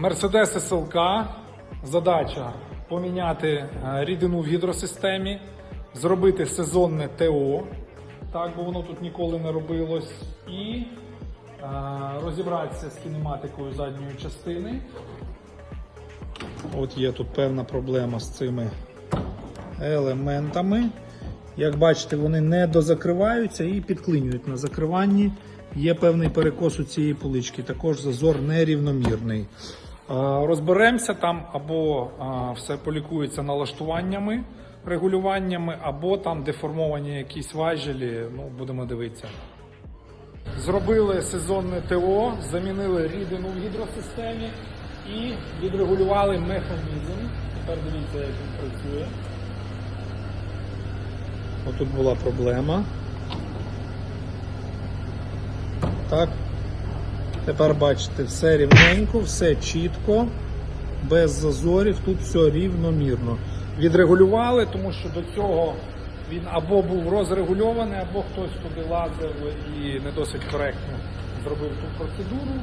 Mercedes SLK. Задача поміняти е, рідину в гідросистемі, зробити сезонне ТО, так, бо воно тут ніколи не робилось, і е, розібратися з кінематикою задньої частини. От є тут певна проблема з цими елементами. Як бачите, вони не дозакриваються і підклинюють на закриванні. Є певний перекос у цієї полички, також зазор нерівномірний. А, Розберемося там або все полікується налаштуваннями, регулюваннями, або там деформовані якісь важелі. Ну, будемо дивитися. Зробили сезонне ТО, замінили рідину в гідросистемі і відрегулювали механізм. Тепер дивіться, як він працює. Отут була проблема. Так. Тепер бачите, все рівненько, все чітко, без зазорів, тут все рівномірно. Відрегулювали, тому що до цього він або був розрегульований, або хтось туди лазив і не досить коректно зробив ту процедуру.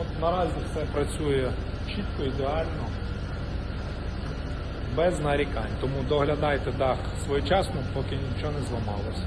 От наразі все працює чітко, ідеально, без нарікань. Тому доглядайте дах своєчасно, поки нічого не зламалося.